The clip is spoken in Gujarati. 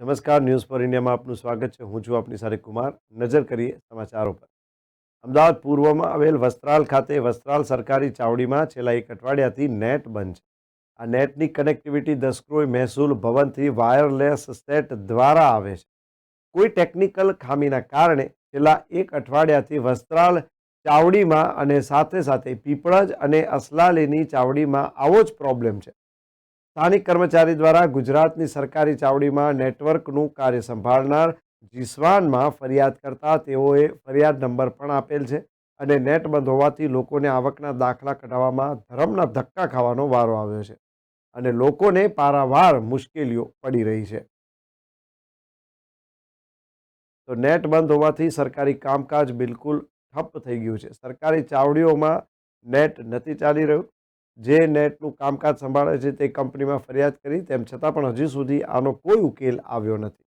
નમસ્કાર, ન્યૂઝ ફોર ઇન્ડિયામાં આપનું સ્વાગત છે. હું છું આપની સાથે કુમાર. નજર કરીએ સમાચારો પર. અમદાવાદ પૂર્વમાં આવેલ વસ્ત્રાલ ખાતે વસ્ત્રાલ સરકારી ચાવડીમાં છેલ્લા એક અઠવાડિયાથી નેટ બંધ છે. આ નેટની કનેક્ટિવિટી દસક્રોય મહેસૂલ ભવનથી વાયરલેસ સેટ દ્વારા આવે છે. કોઈ ટેકનિકલ ખામીના કારણે છેલ્લા એક અઠવાડિયાથી વસ્ત્રાલ ચાવડીમાં અને સાથે સાથે પીપળજ અને અસલાલીની ચાવડીમાં આવો જ પ્રોબ્લેમ છે. સ્થાનિક કર્મચારી દ્વારા ગુજરાતની સરકારી ચાવડીમાં નેટવર્કનું કાર્ય સંભાળનાર જીસવાનમાં ફરિયાદ કરતા તેઓએ ફરિયાદ નંબર પણ આપેલ છે અને નેટ બંધ હોવાથી લોકોને આવકના દાખલા કઢાવવામાં ધરમના ધક્કા ખાવાનો વારો આવ્યો છે અને લોકોને પારાવાર મુશ્કેલીઓ પડી રહી છે. તો નેટ બંધ હોવાથી સરકારી કામકાજ બિલકુલ ઠપ થઈ ગયું છે. સરકારી ચાવડીઓમાં નેટ નથી ચાલી રહ્યું. જે નેટનું કામકાજ સંભાળે છે તે કંપનીમાં ફરિયાદ કરી, તેમ છતાં પણ હજી સુધી આનો કોઈ ઉકેલ આવ્યો નથી.